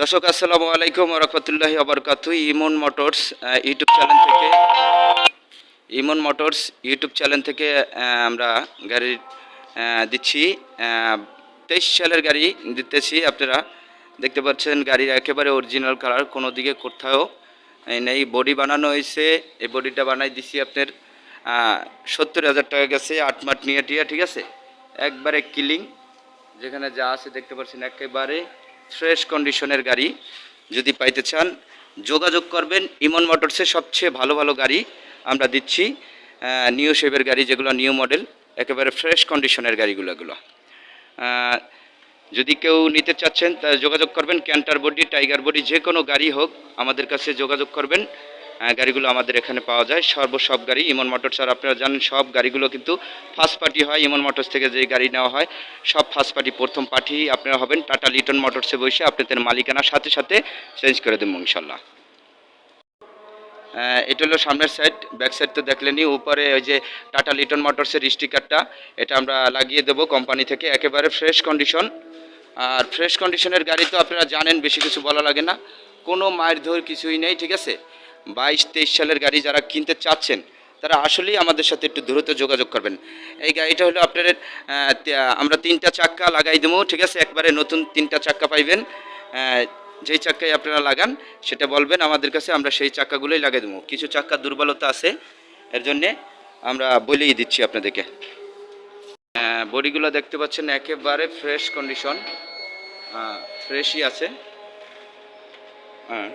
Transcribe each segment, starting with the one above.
দর্শক, আসসালামু আলাইকুম রহমতুল্লাহ আবরকাতু ইমন মোটরস ইউটিউব চ্যানেল থেকে, ইমন মোটরস ইউটিউব চ্যানেল থেকে আমরা গাড়ি দিচ্ছি তেইশ সালের গাড়ি দিতেছি। আপনারা দেখতে পাচ্ছেন গাড়ির একেবারে অরিজিনাল কালার কোনো দিকে কোথাও এই নেই। বডি বানানো হয়েছে, এই বডিটা বানাই দিছি আপনার সত্তর হাজার টাকা গেছে, আট মাঠ নিয়ে টিয়া, ঠিক আছে? একবারে কিলিং যেখানে যা আছে দেখতে পাচ্ছেন একেবারে ফ্রেশ কন্ডিশনের গাড়ি যদি পাইতে চান, যোগাযোগ করবেন। ইমন মোটরসের সবচেয়ে ভালো ভালো গাড়ি আমরা দিচ্ছি নিউ শেপের গাড়ি যেগুলো, নিউ মডেল, একেবারে ফ্রেশ কন্ডিশনের গাড়িগুলো, এগুলো। যদি কেউ নিতে চাচ্ছেন, তা যোগাযোগ করবেন। ক্যান্টার বডি, টাইগার বডি, যে কোনো গাড়ি হোক, আমাদের কাছে যোগাযোগ করবেন। গাড়িগুলো আমাদের এখানে পাওয়া যায়। সর্ব সব গাড়ি ইমন মোটরস আর আপনারা জানেন, সব গাড়িগুলো কিন্তু ফার্স্ট পার্টি হয়, ইমন মোটরস থেকে যে গাড়ি নেওয়া হয়, সব ফার্স্ট পার্টি প্রথম পার্টি আপনারা হবেন। টাটা লিটন মোটরসে বসে আপনাদের মালিকানার সাথে সাথে চেঞ্জ করে দেবো ইনশাল্লাহ এটা হলো সামনের সাইড ব্যাক সাইড তো দেখলেনি উপরে ওই যে টাটা লিটন মোটরসের স্টিকারটা এটা আমরা লাগিয়ে দেবো কোম্পানি থেকে, একেবারে ফ্রেশ কন্ডিশন আর ফ্রেশ কন্ডিশনের গাড়ি তো আপনারা জানেন, বেশি কিছু বলা লাগে না। কোনো মায়ের ধর কিছুই নেই, ঠিক আছে? বাইশ, তেইশ সালের গাড়ি যারা কিনতে চাচ্ছেন, তারা আসলেই আমাদের সাথে একটু দ্রুত যোগাযোগ করবেন। এই গাড়িটা হলো আপনাদের আমরা তিনটা চাক্কা লাগাই দেবো, ঠিক আছে? একবারে নতুন তিনটা চাক্কা পাইবেন যেই চাক্কায় আপনারা লাগান, সেটা বলবেন, আমাদের কাছে আমরা সেই চাক্কাগুলোই লাগিয়ে দেবো। কিছু চাক্কা দুর্বলতা আছে, এর জন্যে আমরা বলেই দিচ্ছি আপনাদেরকে। বডিগুলো দেখতে পাচ্ছেন, একেবারে ফ্রেশ কন্ডিশন ফ্রেশই আছে। হ্যাঁ।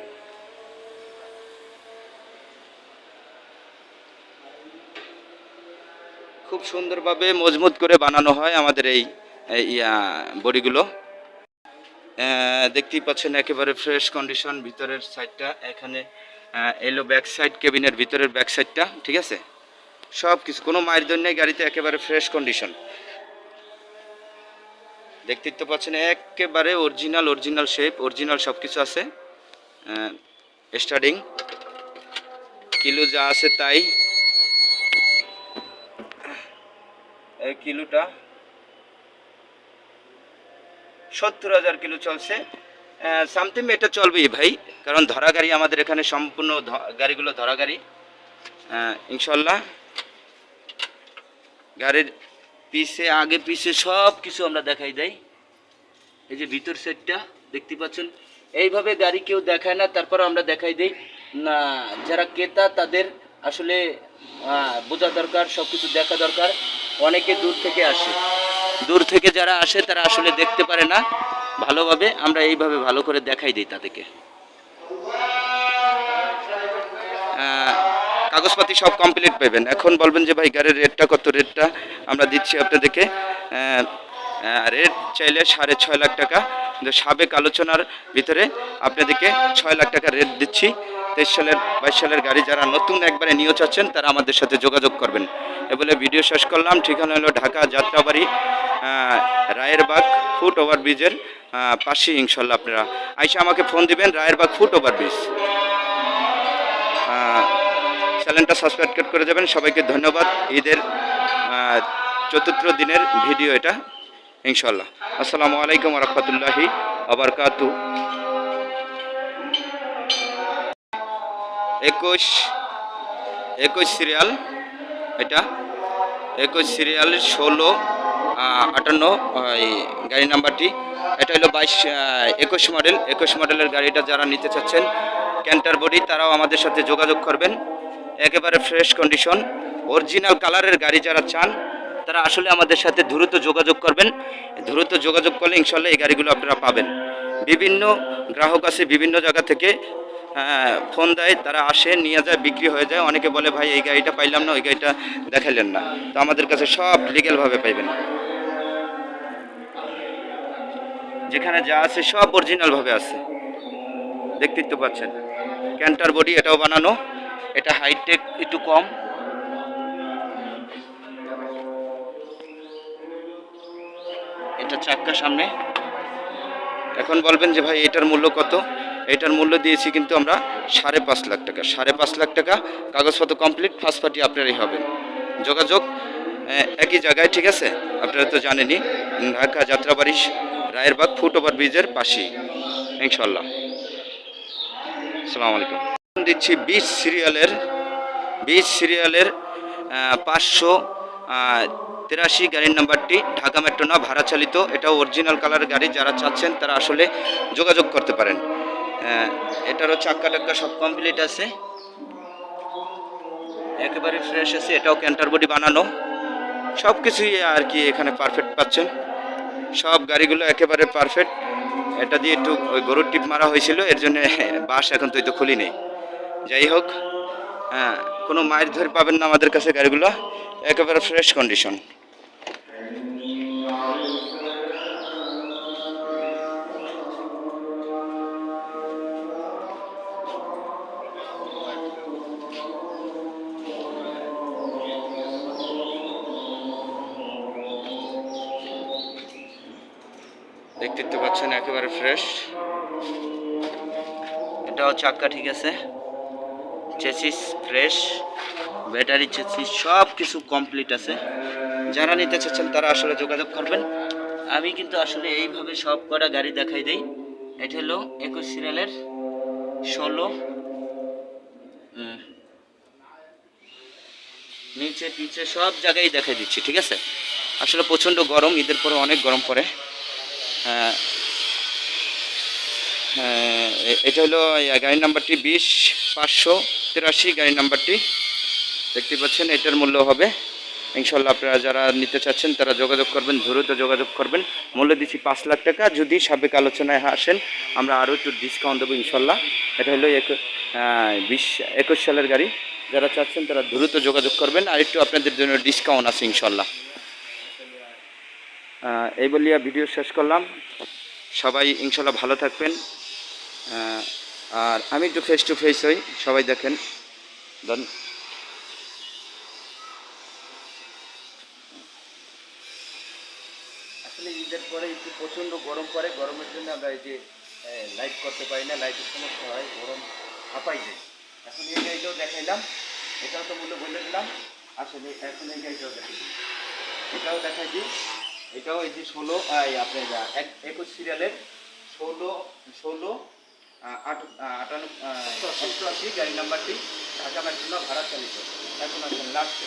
খুব সুন্দরভাবে মজবুত করে বানানো হয় আমাদের এই ইয়া, বডিগুলো। দেখতেই পাচ্ছেন একেবারে ফ্রেশ কন্ডিশন ভিতরের সাইডটা এখানে এলো ব্যাক সাইড কেবিনের ভিতরের ব্যাক সাইডটা ঠিক আছে? সব কিছু কোনো মায়ের জন্য গাড়িতে একেবারে ফ্রেশ কন্ডিশন দেখতেই তো পাচ্ছেন একেবারে অরিজিনাল অরিজিনাল শেপ অরিজিনাল সব কিছু আছে স্টার্টিং কিলো যা আছে তাই। কিলোটা সত্তর হাজার কিলো চলছে। সামথিং এটা চলবেই ভাই, কারণ ধরা গাড়ি আমাদের এখানে সম্পূর্ণ গাড়িগুলো ধরা গাড়ি। ইনশাল্লাহ গাড়ির পিছে আগে পিছে সব কিছু আমরা দেখাই দেই। এই যে ভিতর সেটটা দেখতে পাচ্ছেন? এইভাবে গাড়ি কেউ দেখায় না তারপর আমরা দেখাই দেই। না, যারা ক্রেতা, তাদের আসলে বোঝা দরকার সব কিছু দেখা দরকার, অনেকে দূর থেকে আসে। দূর থেকে যারা আসে, তারা আসলে দেখতে পারে না। ভালোভাবে আমরা এইভাবে ভালো করে দেখাই দিই তাদেরকে। কাগজপাতি সব কমপ্লিট পাবেন এখন বলবেন যে, ভাই, গাড়ির রেটটা কত? রেটটা আমরা দিচ্ছি আপনাদেরকে। রেট চাইলে সাড়ে ছয় লাখ টাকা। কিন্তু সাবেক আলোচনার ভিতরে আপনাদেরকে ছয় লাখ টাকা রেট দিচ্ছি। তেইশ সালের বাইশ সালের গাড়ি যারা নতুন একবারে নিয়ে চাচ্ছেন তারা আমাদের সাথে যোগাযোগ করবেন। এ বলে ভিডিও শেষ করলাম। ঠিকানা হলো ঢাকা যাত্রাবাড়ি রায়েরবাগ ফুট ওভার ব্রিজের পাশেই ইনশাল্লাহ আপনারা আইসা আমাকে ফোন দিবেন, রায়েরবাগ ফুট ওভার ব্রিজ। চ্যানেলটা সাবস্ক্রাইব করে যাবেন। সবাইকে ধন্যবাদ। ঈদের চতুর্থ দিনের ভিডিও এটা, ইনশাল্লাহ। আসসালামু আলাইকুম রহমতুল্লাহি আবরকাতু একুশ একুশ সিরিয়াল এটা। একুশ সিরিয়াল ষোলো আটান্ন গাড়ি নাম্বারটি। এটা হলো বাইশ একুশ মডেল একুশ মডেলের গাড়িটা যারা নিতে চাচ্ছেন ক্যান্টার বডি তারাও আমাদের সাথে যোগাযোগ করবেন। একেবারে ফ্রেশ কন্ডিশন অরিজিনাল কালারের গাড়ি যারা চান, তারা আসলে আমাদের সাথে দ্রুত যোগাযোগ করবেন। দ্রুত যোগাযোগ করলে ইনশাল্লাহ এই গাড়িগুলো আপনারা পাবেন। বিভিন্ন গ্রাহক আছে বিভিন্ন জায়গা থেকে। ফোন দেয়, তারা আসে, নিয়ে যায়, বিক্রি হয়ে যায়। অনেকে বলে, ভাই, এই গাড়িটা পাইলাম না, ওই গাড়িটা দেখাইলেন না। তো আমাদের কাছে সব লিগেলভাবে পাইবেন। যেখানে যা আছে, সব অরিজিনালভাবে আছে। দেখতেই তো পাচ্ছেন। ক্যান্টার বডি এটাও বানানো। এটা হাইটেক একটু কম। এটা চাক্কা সামনে। এখন বলবেন যে, ভাই, এটার মূল্য কত? এটার মূল্য দিয়েছি কিন্তু আমরা সাড়ে পাঁচ লাখ টাকা। সাড়ে পাঁচ লাখ টাকা কাগজপত্র কমপ্লিট ফার্স্ট পার্টি আপনারই হবেন যোগাযোগ একই জায়গায়, ঠিক আছে? আপনারা তো জানেনই, ঢাকা যাত্রাবাড়ি, রায়েরবাগ ফুট ওভার ব্রিজের পাশেই ইনশাল্লাহ আসসালামু আলাইকুম। দিচ্ছি বিশ সিরিয়ালের বিশ সিরিয়ালের পাঁচশো তেরাশি গাড়ির নাম্বারটি ঢাকা মেট্রো না, ভাড়া চালিত। এটা অরিজিনাল কালার গাড়ি, যারা চাচ্ছেন তারা আসলে যোগাযোগ করতে পারেন। এটারও চাক্কা টাক্কা সব কমপ্লিট আছে। একেবারে ফ্রেশ আছে, এটাও ক্যান্টার বডি বানানো। সব কিছুই আর কি এখানে পারফেক্ট পাচ্ছেন। সব গাড়িগুলো একেবারে পারফেক্ট এটা দিয়ে একটু ওই গরুর টিপ মারা হয়েছিল, এর জন্য বাস এখন তো এই তো খুলি নেই। যাই হোক হ্যাঁ কোনো মায়ের ধরে পাবেন না আমাদের কাছে গাড়িগুলো। একেবারে ফ্রেশ কন্ডিশন দেখতে তো পাচ্ছেন একেবারে ফ্রেশ এটাও চাক্কা ঠিক আছে। চেসিস ফ্রেশ ব্যাটারি চেসিস সব কিছু কমপ্লিট আছে। যারা নিতে চাচ্ছেন তারা আসলে যোগাযোগ করবেন। আমি কিন্তু আসলে এইভাবে সব কটা গাড়ি দেখাই দেই। এটা হলো একুশ সিরিয়ালের ষোলো নিচে পিছে সব জায়গায় দেখাই দিচ্ছি, ঠিক আছে? আসলে প্রচণ্ড গরম, ঈদের পরে অনেক গরম পড়ে। এটা হলো গাড়ির নাম্বারটি বিশ পাঁচশো তিরাশি, গাড়ির নাম্বারটি দেখতে পাচ্ছেন, এটার মূল্য হবে। ইনশাল্লাহ আপনারা যারা নিতে চাচ্ছেন, তারা যোগাযোগ করবেন, দ্রুত যোগাযোগ করবেন। মূল্য দিচ্ছি পাঁচ লাখ টাকা। যদি সাবেক আলোচনায় আসেন, আমরা আরও একটু ডিসকাউন্ট দেবো ইনশাল্লাহ এটা হলো এক বিশ, একুশ সালের গাড়ি। যারা চাচ্ছেন, তারা দ্রুত যোগাযোগ করবেন। আর একটু আপনাদের জন্য ডিসকাউন্ট আছে ইনশাল্লাহ এই বলিয়া ভিডিও শেষ করলাম। সবাই ইনশাল্লাহ ভালো থাকবেন। আর আমি একটু ফেস টু ফেস হই, সবাই দেখেন। ধন আসলে ঈদের পরে একটু প্রচণ্ড গরম পড়ে, গরমের জন্য আমরা এই যে লাইট করতে পারি না লাইটের সমস্যা হয়, গরম হাঁপাই যায়। এখন এই গাড়িটাও দেখাইলাম, এটাও তো মূল্য বলে দিলাম। আসলে এখন এই গাড়িটাও দেখাই দিই এটাও দেখাই দিই এটাও এই যে ষোলো আপনার এক, একুশ সিরিয়ালের ষোলো ষোলো অষ্টআশি গাড়ি নাম্বারটি ঢাকা মেট্রো ভাড়া চালিত। এখন আসেন লাস্ট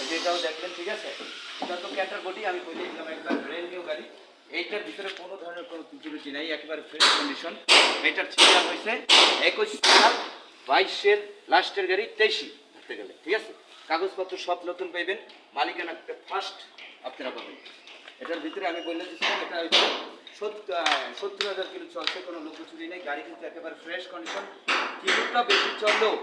এটা এটাও দেখলেন ঠিক আছে? এটা তো ক্যাটার বডি আমি বলে দিলাম, একবার ব্র্যান্ড নিউ গাড়ি। এইটার ভিতরে কোনো ধরনের কোনো ত্রুটি নাই, একেবারে ফ্রেশ কন্ডিশন এইটার সিরিয়াল হয়েছে একুশ সাল, বাইশের লাস্টের গাড়ি তেইশি ধরতে গেলে, ঠিক আছে? কাগজপত্র সব নতুন পাইবেন মালিকানা ফার্স্ট আপনারা পাবেন। এটার ভিতরে আমি বললাম হচ্ছে সত্তর সত্তর হাজার কিলো চলছে, কোনো লুকোচুরি নেই, গাড়ি কিন্তু একেবারে ফ্রেশ কন্ডিশন কিলোটা বেশি চললেও,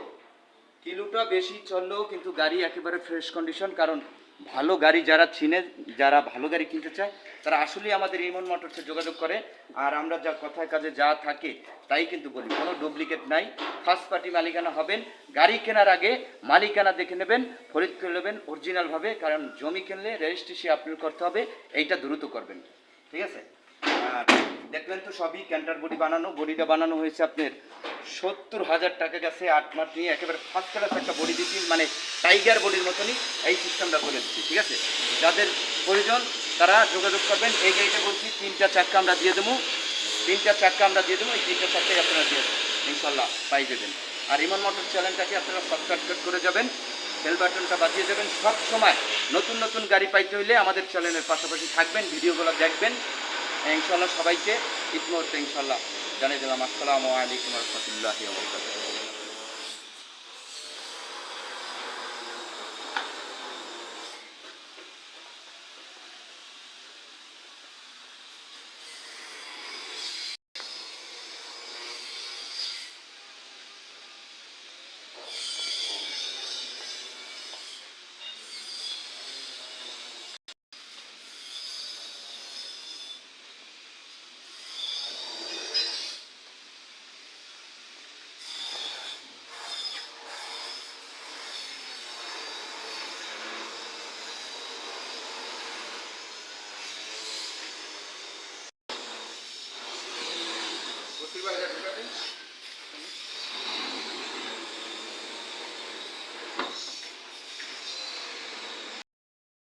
কিলোটা বেশি চললেও কিন্তু গাড়ি একেবারে ফ্রেশ কন্ডিশন কারণ ভালো গাড়ি যারা চিনে, যারা ভালো গাড়ি কিনতে চায়, তারা আসলেই আমাদের ইমন মোটরসে যোগাযোগ করে। আর আমরা যা কথায় কাজে যা থাকে, তাই কিন্তু বলি। কোনো ডুপ্লিকেট নাই। ফার্স্ট পার্টি মালিকানা হবেন। গাড়ি কেনার আগে মালিকানা দেখে নেবেন, ফরিদ করে নেবেন অরিজিনালভাবে, কারণ জমি কিনলে রেজিস্ট্রেশন আপলোড করতে হবে। এইটা দ্রুত করবেন। ঠিক আছে? দেখলেন তো সবই ক্যান্টার বডি বানানো, বডিটা বানানো হয়েছে আপনার সত্তর হাজার টাকা গেছে, আট মাস নিয়ে একেবারে ফার্স্ট ক্লাস একটা বডি দিচ্ছি মানে টাইগার বডির মতনই এই সিস্টেমটা করে দিচ্ছি ঠিক আছে? যাদের প্রয়োজন তারা যোগাযোগ করবেন, এই গাড়িটা বলছি তিনটা চাক্কা আমরা দিয়ে দেবো, তিনটা চাক্কা আমরা দিয়ে দেবো, এই তিনটা চাক্কাই আপনারা দিয়ে দেবেন ইনশাল্লাহ পাই দেবেন আর ইমান মোটর চ্যানেলটাকে আপনারা সাবস্ক্রাইব করে যাবেন বেল বাটনটা বাজিয়ে দেবেন। সব সময় নতুন নতুন গাড়ি পাইতে হইলে আমাদের চ্যানেলের পাশাপাশি থাকবেন ভিডিওগুলো দেখবেন। ইনশাল্লাহ সবাইকে ঈদ মুহূর্তে ইনশাল্লাহ জানিয়ে দিলাম আসসালামু আলাইকুম রহমতুল্লাহি